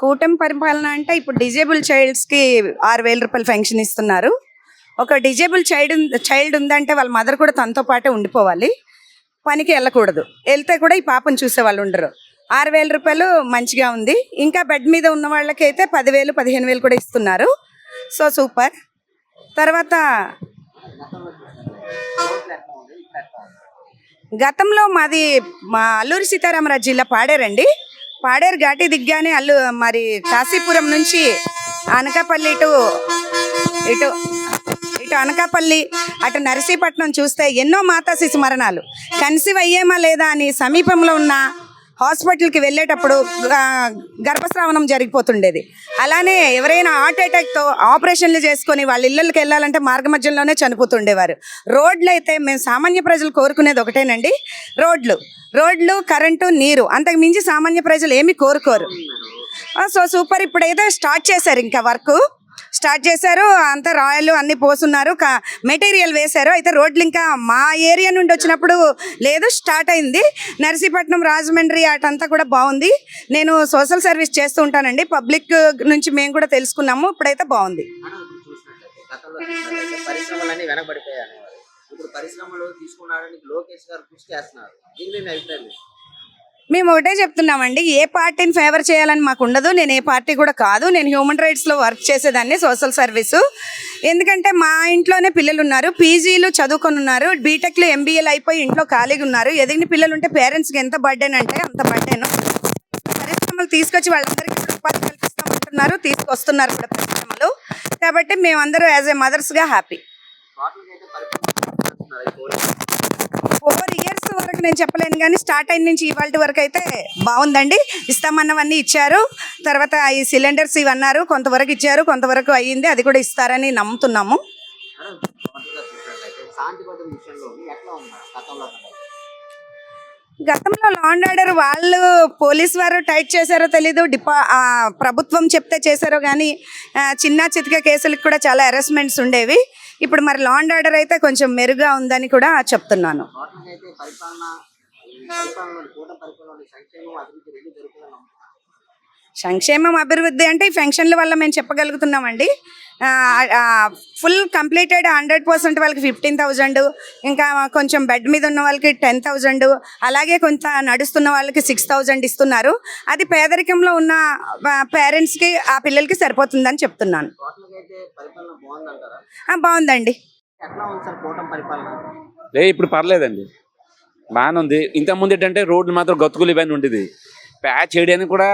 కూటమి పరిపాలన అంటే ఇప్పుడు డిజేబుల్ చైల్డ్స్కి ఆరు వేల రూపాయలు పెన్షన్ ఇస్తున్నారు. ఒక డిజేబుల్ చైల్డ్ చైల్డ్ ఉందంటే వాళ్ళ మదర్ కూడా తనతో పాటే ఉండిపోవాలి. పనికి వెళ్ళకూడదు. వెళ్తే కూడా ఈ పాపను చూసే వాళ్ళు ఉండరు. ఆరు వేల రూపాయలు మంచిగా ఉంది. ఇంకా బెడ్ మీద ఉన్న వాళ్ళకి అయితే పదివేలు పదిహేను వేలు కూడా ఇస్తున్నారు. So super. తర్వాత గతంలో మాది మా అల్లూరి సీతారామరాజు జిల్లా పాడేరండి. పాడేరు ఘాటి దిగ్గానే అల్లు మరి కాశీపురం నుంచి అనకాపల్లి ఇటు ఇటు ఇటు అనకాపల్లి అటు నరసీపట్నం చూస్తే ఎన్నో మాతా శిశు మరణాలు. కన్సీవ్ అయ్యేమా లేదా అని సమీపంలో ఉన్న హాస్పిటల్కి వెళ్ళేటప్పుడు గర్భస్రావణం జరిగిపోతుండేది. అలానే ఎవరైనా హార్ట్ అటాక్తో ఆపరేషన్లు చేసుకొని వాళ్ళ ఇళ్ళకి వెళ్ళాలంటే మార్గ మధ్యంలోనే చనిపోతుండేవారు. రోడ్లు అయితే మేము సామాన్య ప్రజలు కోరుకునేది ఒకటేనండి. రోడ్లు. రోడ్లు కరెంటు నీరు. అంతకు మించి సామాన్య ప్రజలు ఏమీ కోరుకోరు. So super. ఇప్పుడు ఏదో స్టార్ట్ చేశారు ఇంకా వర్క్. స్టార్ట్ చేశారు. అంతా రాయల్ అన్ని పోసున్నారు. మెటీరియల్ వేశారు. అయితే రోడ్లు ఇంకా మా ఏరియా నుండి వచ్చినప్పుడు లేదు స్టార్ట్ అయింది. నర్సీపట్నం రాజమండ్రి అటంతా కూడా బాగుంది. నేను సోషల్ సర్వీస్ చేస్తూ ఉంటానండి. పబ్లిక్ నుంచి మేము కూడా తెలుసుకున్నాము. ఇప్పుడైతే బాగుంది. ఇప్పుడు పరిశ్రమలు తీసుకున్నాడని లోకేష్ గారు కృషి చేస్తున్నారు. దీని మీద అభిప్రాయం మేము ఒకటే చెప్తున్నామండి ఏ పార్టీని ఫేవర్ చేయాలని మాకు ఉండదు నేను ఏ పార్టీ కూడా కాదు నేను హ్యూమన్ రైట్స్లో వర్క్ చేసేదాన్ని సోషల్ సర్వీసు ఎందుకంటే మా ఇంట్లోనే పిల్లలు ఉన్నారు పీజీలు చదువుకొని ఉన్నారు బీటెక్లు ఎంబీఏలు అయిపోయి ఇంట్లో ఖాళీగా ఉన్నారు ఎదిగిన పిల్లలు ఉంటే పేరెంట్స్కి ఎంత బర్డెన్ అంటే అంత బర్డెన్ పరిశ్రమలు తీసుకొచ్చి వాళ్ళందరికీ ఉపాధి కల్పిస్తామంటున్నారు తీసుకొస్తున్నారు కూడా పరిశ్రమలు. కాబట్టి మేమందరూ యాజ్ ఏ మదర్స్గా హ్యాపీ ఫోర్ ఇయర్స్. వరకు నేను చెప్పలేను కానీ స్టార్ట్ అయిన నుంచి ఇవాళ వరకు అయితే బాగుందండి. ఇస్తామన్నవన్నీ ఇచ్చారు. తర్వాత ఈ సిలిండర్స్ ఇవి అన్నారు. కొంతవరకు ఇచ్చారు. కొంతవరకు అయ్యింది. అది కూడా ఇస్తారని నమ్ముతున్నాము. గతంలో కన్నా? లా అండ్ ఆర్డర్ వాళ్ళు పోలీస్ వారు టైట్ చేశారో తెలీదు. డిపా ప్రభుత్వం చెప్తే చేశారో కానీ చిన్న చితిక కేసులకు కూడా చాలా అరెస్ట్మెంట్స్ ఉండేవి. ఇప్పుడు మరి లా అండ్ ఆర్డర్ అయితే కొంచెం మెరుగ్గా ఉందని కూడా చెప్తున్నాను. సంక్షేమం అభివృద్ధి అంటే ఈ ఫంక్షన్ల వల్ల మేము చెప్పగలుగుతున్నామండి. ఫుల్ కంప్లీటెడ్ హండ్రెడ్ పర్సెంట్ వాళ్ళకి ఫిఫ్టీన్ థౌజండ్ ఇంకా కొంచెం బెడ్ మీద ఉన్న వాళ్ళకి టెన్ థౌజండ్ అలాగే కొంత నడుస్తున్న వాళ్ళకి సిక్స్ థౌజండ్ ఇస్తున్నారు. అది పేదరికంలో ఉన్న పేరెంట్స్కి ఆ పిల్లలకి సరిపోతుందని చెప్తున్నాను. బాగుందండి. లే ఇప్పుడు పర్లేదండి. బాగానే ఉంది. ఇంత ముందు ఏంటంటే రోడ్లు మాత్రం గతుకులు ఇవన్నీ ఉండేది. ప్యాచ్ చేయడానికి కూడా.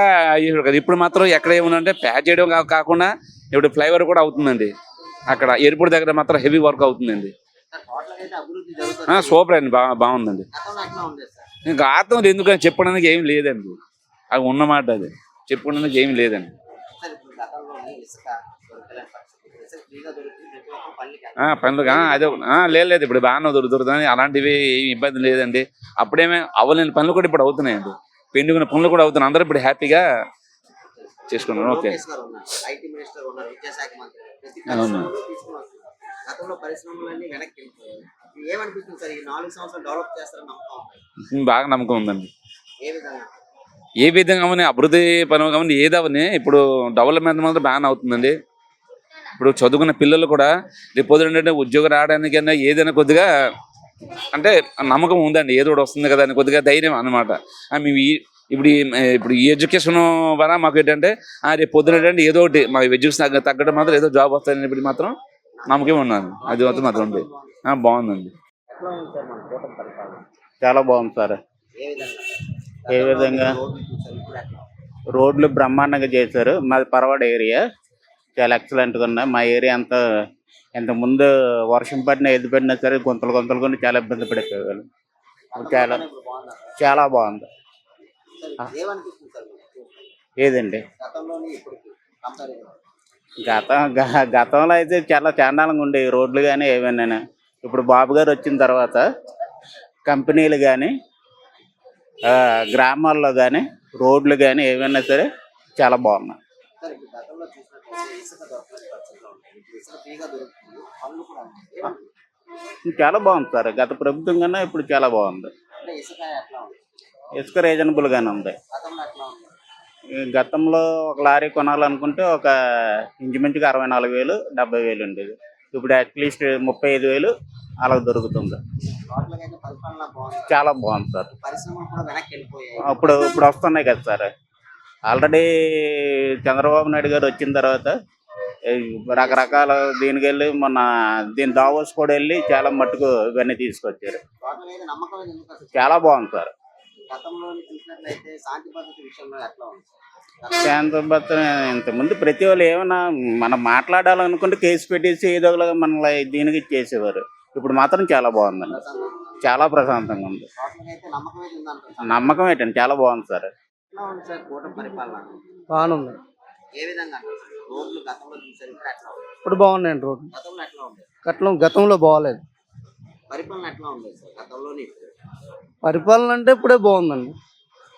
ఇప్పుడు మాత్రం ఎక్కడ ఏముందంటే ప్యాచ్ చేయడం కాకుండా ఇప్పుడు ఫ్లైఓవర్ కూడా అవుతుందండి. అక్కడ ఎయిర్పోర్ట్ దగ్గర మాత్రం హెవీ వర్క్ అవుతుందండి. ఆ, సూపర్ అండి బాగా బాగుందండి. ఇంకా ఆత్మ ఎందుకని చెప్పడానికి ఏం లేదండి. అది ఉన్నమాట అది. చెప్పుకోవడానికి ఏం లేదండి. ఆ, పనులు అదే లేదు లేదు ఇప్పుడు బాగానే దొరు- దొరుకుతుంది అలాంటివి ఏమి ఇబ్బంది లేదండి. అప్పుడేమే అవ్వలేని పనులు కూడా ఇప్పుడు అవుతున్నాయండి. పెండుకున్న పనులు కూడా అవుతున్నాయి. అందరూ ఇప్పుడు హ్యాపీగా చేసుకున్నారు ఓకే. అవును. బాగా నమ్మకం ఉందండి. ఏ విధంగా? అవని అభివృద్ధి పనులు కానీ ఏదవని ఇప్పుడు డెవలప్మెంట్ మాత్రం బాగానే అవుతుందండి ఇప్పుడు చదువుకున్న పిల్లలు కూడా రేపు ఏంటంటే ఉద్యోగం రావడానికైనా ఏదైనా కొద్దిగా అంటే నమ్మకం ఉందండి. ఏదో ఒకటి వస్తుంది కదా అని కొద్దిగా ధైర్యం అనమాట మేము ఇప్పుడు ఈ ఇప్పుడు ఈ ఎడ్యుకేషన్ వల్ల మాకు ఏంటంటే ఆ, రేపు పొద్దున ఏంటంటే ఏదో ఒకటి మా ఎడ్యుకేషన్ తగ్గడం మాత్రం ఏదో జాబ్ వస్తాయని ఇప్పుడు మాత్రం నమ్మకం ఉన్నాను అది మాత్రం మాత్రం ఉంది. బాగుందండి. చాలా బాగుంది సార్. ఏ విధంగా? రోడ్లు బ్రహ్మాండంగా చేశారు. మాది పర్వాడ ఏరియా. చాలా ఎక్సలెంట్గా ఉన్నాయి. మా ఏరియా అంతా ఇంతకుముందు ముందు వర్షం పడినా ఎది పడినా సరే గుంతలు గుంతలు కొని చాలా ఇబ్బంది పడిపోయేవాళ్ళు చాలా చాలా బాగుంది సార్ ఏమనిపిస్తుంది సార్ మీకు? ఏదండి? గత గతంలో అయితే చాలా చాండాలంగా ఉండేవి రోడ్లు కానీ ఏమైనా ఇప్పుడు బాబు గారు వచ్చిన తర్వాత కంపెనీలు కానీ గ్రామాల్లో కానీ రోడ్లు కానీ ఏమైనా సరే చాలా బాగున్నాయి? చాలా బాగుంది సార్. గత ప్రభుత్వం కన్నా ఇప్పుడు చాలా బాగుంది. ఇసుక రీజనబుల్గానే ఉంది. గతంలో ఒక లారీ కొనాలనుకుంటే ఒక ఇంచుమించుగా అరవై నాలుగు వేలు డెబ్బై వేలు ఉండేది. ఇప్పుడు అట్లీస్ట్ ముప్పై ఐదు వేలు అలా దొరుకుతుంది. చాలా బాగుంది సార్. అప్పుడు ఇప్పుడు వస్తున్నాయి కదా సార్. ఆల్రెడీ చంద్రబాబు నాయుడు గారు వచ్చిన తర్వాత రకరకాల దీనికి వెళ్ళి మొన్న దీని దావోస్ కూడా వెళ్ళి చాలా మట్టుకు ఇవన్నీ తీసుకొచ్చారు. చాలా బాగుంది సార్. గతంలో చూసినట్లయితే శాంతి భద్రత విషయంలో ఎట్లా ఉంది? శాంతభద్ర ఇంతకుముందు ప్రతి వాళ్ళు ఏమైనా మనం మాట్లాడాలనుకుంటే కేసు పెట్టేసి ఏదో ఒకలాగా మనల్ని దీనికి చేసేవారు ఇప్పుడు మాత్రం చాలా బాగుందండి. చాలా ప్రశాంతంగా ఉంది. నమ్మకం ఏంటండి? చాలా బాగుంది సార్. ఎట్లా ఉంది సార్ కూటమి పరిపాలన? బాగానే ఉంది ఏ విధంగా అంటారు సార్? రోడ్లు గతంలో చూసారు ఇప్పుడు ఎట్లా ఉంది? ఇప్పుడు బాగున్నాయండి రోడ్డు గతంలో బాగాలేదు. పరిపాలన ఎట్లా ఉంది సార్? గతంలోనే పరిపాలన అంటే ఇప్పుడే బాగుందండి.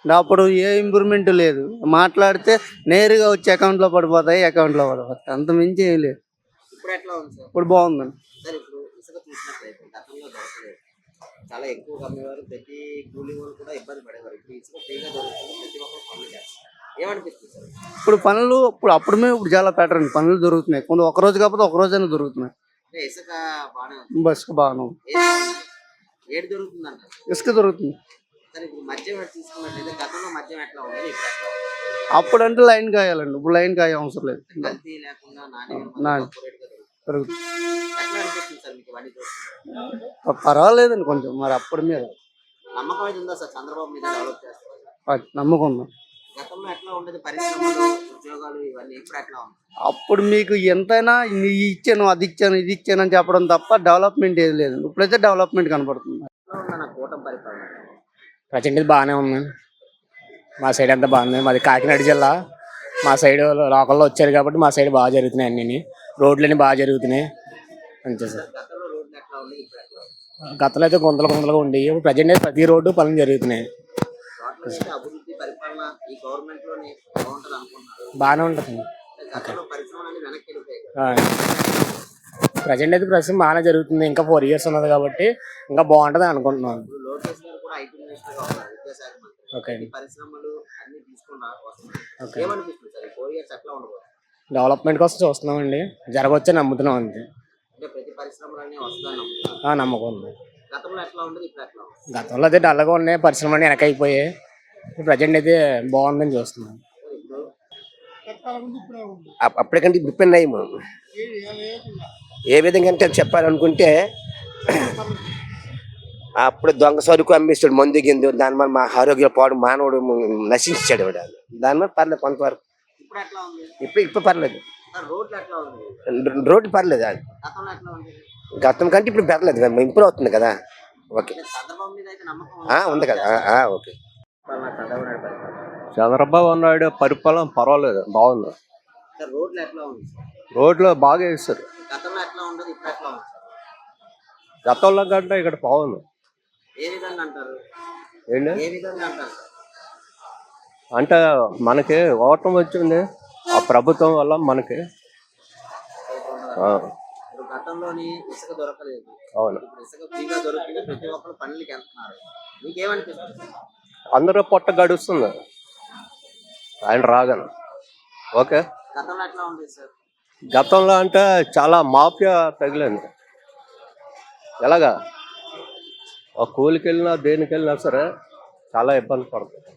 అప్పుడు ఏ ఇంప్రూవ్మెంట్ లేదు. మాట్లాడితే నేరుగా వచ్చి అకౌంట్లో పడిపోతాయి అకౌంట్లో పడిపోతాయి. అంత మించి ఏం లేదు. ఇప్పుడు బాగుందండి. చాలా ఎక్కువ అమ్మేవారు ప్రతి వాళ్ళు కూడా ఇబ్బంది పడేవారు. ఇప్పుడు ఇసుక ఫ్రీగా దొరుకుతుంది ప్రతి ఒక్కరు పనులు చేస్తారు ఏమనిపిస్తుంది సార్? ఇప్పుడు పనులు ఇప్పుడు అప్పుడు మేము ఇప్పుడు చాలా ప్యాటర్న్ పనులు దొరుకుతున్నాయి. కొంత ఒక రోజు కాకపోతే ఒక రోజైనా దొరుకుతున్నాయి. ఇసుక బాగానే బస్సు బాగానే ఏది దొరుకుతుంది అంటారు ఇసుక దొరుకుతుంది ఉంది? అప్పుడంటే లైన్ కాయాలండి. ఇప్పుడు లైన్ కాయ అవసరం లేదు. పర్వాలేదండి కొంచెం. మరి అప్పటి మీద నమ్మకం నమ్మకం ఉంది? గతంలో ఎట్లా ఉండేది? పరిశ్రమలు ఉద్యోగాలు ఇవన్నీ ఇప్పుడు ఎట్లా ఉంది అప్పుడు మీకు ఎంతైనా ఇది ఇచ్చాను అది ఇచ్చాను ఇది ఇచ్చాను అని చెప్పడం తప్ప డెవలప్మెంట్ ఏది లేదు. ఇప్పుడైతే డెవలప్మెంట్ కనపడుతుంది. కూటమి పరిపాలన? ప్రజెంట్ ఇది బాగానే ఉంది. మా సైడ్ అంతా బాగుంది. మాది కాకినాడ జిల్లా. మా సైడ్ లోకల్లో వచ్చారు కాబట్టి మా సైడ్ బాగా జరుగుతున్నాయి అన్నీ రోడ్లన్నీ బాగా జరుగుతున్నాయి. అంతే సార్. గతంలో అయితే గుంతలు గుంతలుగా ఉండేవి. ఇప్పుడు ప్రజెంట్ అయితే ప్రతి రోడ్డు పనులు జరుగుతున్నాయి రోడ్ల అయితే అభివృద్ధి పరిపాలన ఈ గవర్నమెంట్లోనే బాగుంటది అనుకుంటున్నారు. బాగానే ఉంటుంది గతంలో పరిశ్రమలు వెనక్కి వెళ్ళిపోయాయి ప్రజెంట్ అయితే ప్రస్తుతం బాగానే జరుగుతుంది. ఇంకా ఫోర్ ఇయర్స్ ఉన్నది కాబట్టి ఇంకా బాగుంటుంది అనుకుంటున్నాను. ఇప్పుడు లోకేష్ గారు కూడా ఐటీ మినిస్టర్గా ఉన్నారు విద్యాశాఖ మంత్రి. ఓకే ఈ పరిశ్రమలు అన్ని తీసుకున్నా వస్తున్నాయి ఓకే. ఏమనిపిస్తుంది సార్? ఈ ఫోర్ ఇయర్స్ ఎట్లా ఉండబోతుంది? డెవలప్మెంట్ కోసం చూస్తున్నామండి. జరగవచ్చని నమ్ముతున్నాం అంతే. అంటే ప్రతి పరిశ్రమలు అన్ని వస్తాయని నమ్ముతున్నారు. ఆ, నమ్మకం ఉంది. గతంలో ఎట్లా ఉండేది? ఇప్పుడు ఎట్లా ఉంది? గతంలో అయితే డల్గా ఉన్నాయి పరిశ్రమలు వెనక అయిపోయాయి ప్రజెంట్ అయితే బాగుందని చూస్తున్నాం అప్- అప్పటికంటే డిపెండ్ ఇప్పుడు ఏ విధంగా అంటే చెప్పాలనుకుంటే అప్పుడు దొంగ సరుకు అమ్మేస్తాడు మందు గిందు దాని వల్ల మా ఆరోగ్య పాడు మానవుడు నశించాడు వాడు. దాని వల్ల పర్లేదు కొంతవరకు. ఇప్పుడు ఇప్పుడు పర్లేదు. రోడ్డు పర్లేదు అది. గతం కంటే ఇప్పుడు పర్లేదు ఇంప్రూవ్ అవుతుంది కదా. ఓకే. ఉంది కదా. ఓకే. చంద్రబాబు నాయుడు పరిపాలన పర్వాలేదు బాగుంది. రోడ్లు బాగా వేస్తారు గతంలో కంటే ఇక్కడ బాగుంది. ఏంటి? అంటే మనకి ఓటం వచ్చింది ఆ ప్రభుత్వం వల్ల మనకి. ఆ, ఇప్పుడు గతంలోని ఇసుక దొరకలేదు. అవును. ఇప్పుడు ఇసుక ఫ్రీగా దొరుకుతుంది ప్రతి ఒక్కరు పనులకి వెళ్తున్నారు. మీకేమనిపిస్తుంది? అందరూ పొట్ట గడుస్తుంది. ఆయన రాగాను. ఓకే. గతంలో ఎట్లా ఉంది సార్? గతంలో అంటే చాలా మాఫియా తగిలింది. ఎలాగా? ఒక కూలికి వెళ్ళినా దేనికి వెళ్ళినా సరే చాలా ఇబ్బంది పడుతుంది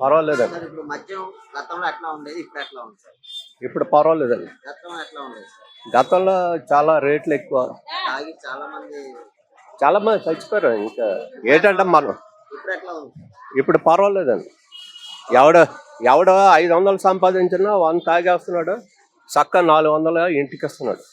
పర్వాలేదండి. ఇప్పుడు పర్వాలేదండి. గతంలో చాలా రేట్లు ఎక్కువ. తాగి చాలా మంది చాలా మంది చచ్చిపోయారు ఇంకా. ఏంటంటే మనం ఇప్పుడు పర్వాలేదు ఉంది? పర్వాలేదండి ఎవడ ఎవడో ఐదు వందలు సంపాదించినా వన్ తాగేస్తున్నాడు చక్క నాలుగు వందలు ఇంటికి వస్తున్నాడు.